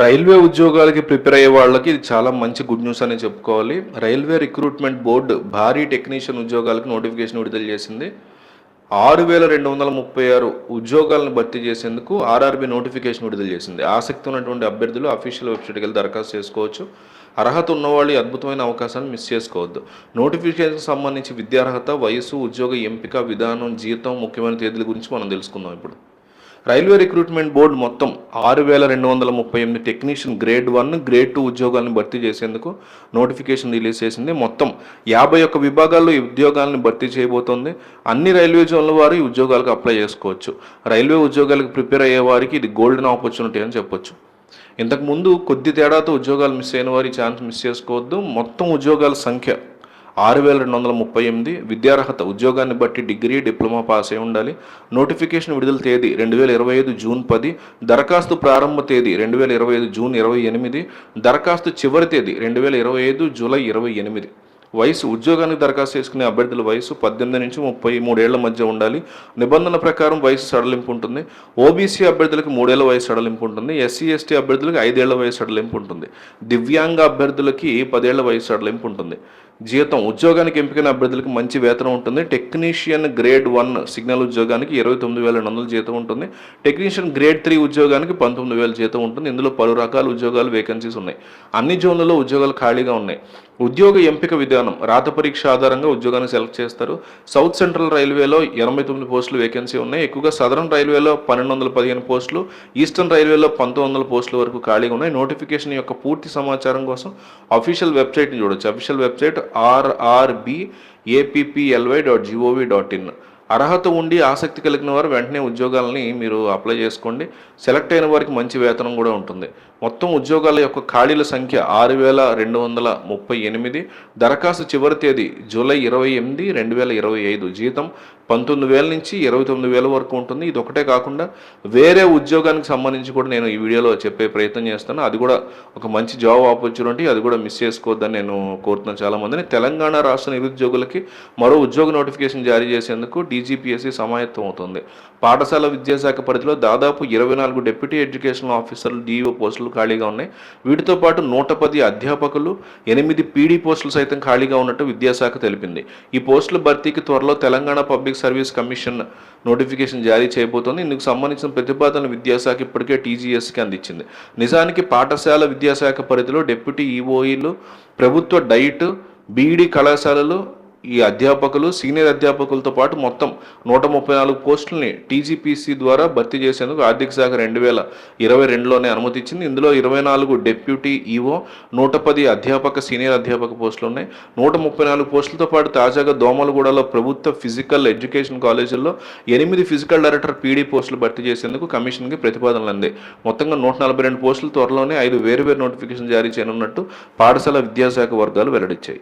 Railway ఉద్యోగాలకి prepare అయ్యే వాళ్ళకి ఇది చాలా మంచి గుడ్ న్యూస్ అనే చెప్పుకోవాలి. రైల్వే రిక్రూట్మెంట్ బోర్డు భారీ టెక్నీషియన్ ఉద్యోగాలకు నోటిఫికేషన్ విడుదల చేసింది. ఆరు వేల రెండు వందల ముప్పై ఆరు ఉద్యోగాలను భర్తీ చేసేందుకు ఆర్ఆర్బీ నోటిఫికేషన్ విడుదల చేసింది. ఆసక్తి ఉన్నటువంటి అభ్యర్థులు అఫీషియల్ వెబ్సైట్కి వెళ్ళి దరఖాస్తు చేసుకోవచ్చు. అర్హత ఉన్నవాళ్ళు అద్భుతమైన అవకాశాన్ని మిస్ చేసుకోవద్దు. నోటిఫికేషన్కి సంబంధించి విద్యార్హత వయసు ఉద్యోగ ఎంపిక విధానం జీతం ముఖ్యమైన తేదీల గురించి మనం తెలుసుకుందాం ఇప్పుడు. రైల్వే రిక్రూట్మెంట్ బోర్డు మొత్తం ఆరు వేల రెండు వందల ముప్పై ఎనిమిది technician grade one grade two ఉద్యోగాలను భర్తీ చేసేందుకు నోటిఫికేషన్ రిలీజ్ చేసింది. మొత్తం యాభై ఒక్క విభాగాల్లో ఈ ఉద్యోగాలను భర్తీ చేయబోతోంది. అన్ని రైల్వే జోన్ల వారు ఈ ఉద్యోగాలకు అప్లై చేసుకోవచ్చు. రైల్వే ఉద్యోగాలకు ప్రిపేర్ అయ్యే వారికి ఇది గోల్డెన్ ఆపర్చునిటీ అని చెప్పొచ్చు. ఇంతకుముందు కొద్ది తేడాతో ఉద్యోగాలు మిస్ అయిన వారి ఛాన్స్ మిస్ చేసుకోవద్దు. మొత్తం ఉద్యోగాల సంఖ్య ఆరు వేల రెండు వందల ముప్పై ఎనిమిది విద్యార్హత ఉద్యోగాన్ని బట్టి డిగ్రీ డిప్లొమా పాస్ అయి ఉండాలి. నోటిఫికేషన్ విడుదల తేదీ రెండు వేల ఇరవై ఐదు జూన్ పది. దరఖాస్తు ప్రారంభ తేదీ రెండు వేల ఇరవై ఐదు జూన్ ఇరవై ఎనిమిది. దరఖాస్తు చివరి తేదీ రెండు వేల ఇరవై ఐదు జూలై ఇరవై ఎనిమిది. వయసు ఉద్యోగానికి దరఖాస్తు చేసుకునే అభ్యర్థుల వయసు పద్దెనిమిది నుంచి ముప్పై మూడేళ్ళ మధ్య ఉండాలి. నిబంధన ప్రకారం వయసు సడలింపు ఉంటుంది. ఓబీసీ అభ్యర్థులకు మూడేళ్ళ వయసు సడలింపు ఉంటుంది. ఎస్సీ ఎస్టీ అభ్యర్థులకు ఐదేళ్ళ వయసు సడలింపు ఉంటుంది. దివ్యాంగ అభ్యర్థులకి పదేళ్ళ వయసు సడలింపు ఉంటుంది. జీతం ఉద్యోగానికి ఎంపికైన అభ్యర్థులకు మంచి వేతనం ఉంటుంది. టెక్నీషియన్ గ్రేడ్ వన్ సిగ్నల్ ఉద్యోగానికి ఇరవై తొమ్మిది వేల రెండు వందల జీతం ఉంటుంది. టెక్నీషియన్ గ్రేడ్ త్రీ ఉద్యోగానికి పంతొమ్మిది వేల జీతం ఉంటుంది. ఇందులో పలు రకాల ఉద్యోగాలు వేకెన్సీస్ ఉన్నాయి. అన్ని జోన్లలో ఉద్యోగాలు ఖాళీగా ఉన్నాయి. ఉద్యోగ ఎంపిక విధానం రాత పరీక్ష ఆధారంగా ఉద్యోగాన్ని సెలెక్ట్ చేస్తారు. సౌత్ సెంట్రల్ రైల్వేలో ఎనభై తొమ్మిది పోస్టులు వేకెన్సీ ఉన్నాయి. ఎక్కువగా సదరన్ రైల్వేలో పన్నెండు వందల పదిహేను పోస్టులు ఈస్టర్న్ రైల్వేలో పంతొమ్మిది వందల పోస్టుల వరకు ఖాళీగా ఉన్నాయి. నోటిఫికేషన్ యొక్క పూర్తి సమాచారం కోసం అఫీషియల్ వెబ్సైట్ని చూడొచ్చు. Official website RRB apply dot gov dot in అర్హత ఉండి ఆసక్తి కలిగిన వారు వెంటనే ఉద్యోగాలని మీరు అప్లై చేసుకోండి. సెలెక్ట్ అయిన వారికి మంచి వేతనం కూడా ఉంటుంది. మొత్తం ఉద్యోగాల యొక్క ఖాళీల సంఖ్య ఆరు వేల రెండు వందల ముప్పై ఎనిమిది. దరఖాస్తు చివరి తేదీ జూలై ఇరవై ఎనిమిది రెండు వేల ఇరవై ఐదు. జీతం పంతొమ్మిది వేల నుంచి ఇరవై తొమ్మిది వేల వరకు ఉంటుంది. ఇది ఒకటే కాకుండా వేరే ఉద్యోగానికి సంబంధించి కూడా నేను ఈ వీడియోలో చెప్పే ప్రయత్నం చేస్తాను. అది కూడా ఒక మంచి జాబ్ ఆపర్చునిటీ అది కూడా మిస్ చేసుకోవద్దని నేను కోరుతున్నాను చాలామందిని. తెలంగాణ రాష్ట్ర నిరుద్యోగులకి మరో ఉద్యోగ నోటిఫికేషన్ జారీ చేసేందుకు డీజీపీఎస్సీ సమాయత్తం అవుతుంది. పాఠశాల విద్యాశాఖ పరిధిలో దాదాపు ఇరవై నాలుగు డిప్యూటీ ఎడ్యుకేషనల్ ఆఫీసర్లు డిఓ పోస్టులు ఖాళీగా ఉన్నాయి. వీటితో పాటు నూట పది అధ్యాపకులు ఎనిమిది పీడీ పోస్టులు సైతం ఖాళీగా ఉన్నట్టు విద్యాశాఖ తెలిపింది. ఈ పోస్టుల భర్తీకి త్వరలో Telangana public service commission notification జారీ చేయబోతోంది. ఇందుకు సంబంధించిన ప్రతిపాదనలు విద్యాశాఖ ఇప్పటికే టీజీఎస్కి అందించింది. నిజానికి పాఠశాల విద్యాశాఖ పరిధిలో డిప్యూటీ ఈఓఈలు ప్రభుత్వ డైట్ బీఈడి కళాశాలలు ఈ అధ్యాపకులు సీనియర్ అధ్యాపకులతో పాటు మొత్తం నూట ముప్పై నాలుగు పోస్టుల్ని టీజీపీసీ ద్వారా భర్తీ చేసేందుకు ఆర్థిక శాఖ రెండు వేల ఇరవై రెండులోనే అనుమతిచ్చింది. ఇందులో ఇరవై నాలుగు డెప్యూటీ ఈఓ నూట పది అధ్యాపక సీనియర్ అధ్యాపక పోస్టులు ఉన్నాయి. నూట ముప్పై నాలుగు పోస్టులతో పాటు తాజాగా దోమలగూడలో ప్రభుత్వ ఫిజికల్ ఎడ్యుకేషన్ కాలేజీల్లో ఎనిమిది ఫిజికల్ డైరెక్టర్ పీడీ పోస్టులు భర్తీ చేసేందుకు కమిషన్కి ప్రతిపాదనలు అంది మొత్తంగా నూట నలభై రెండు పోస్టులు త్వరలోనే ఐదు వేరు వేరు నోటిఫికేషన్ జారీ చేయనున్నట్టు పాఠశాల విద్యాశాఖ వర్గాలు వెల్లడించాయి.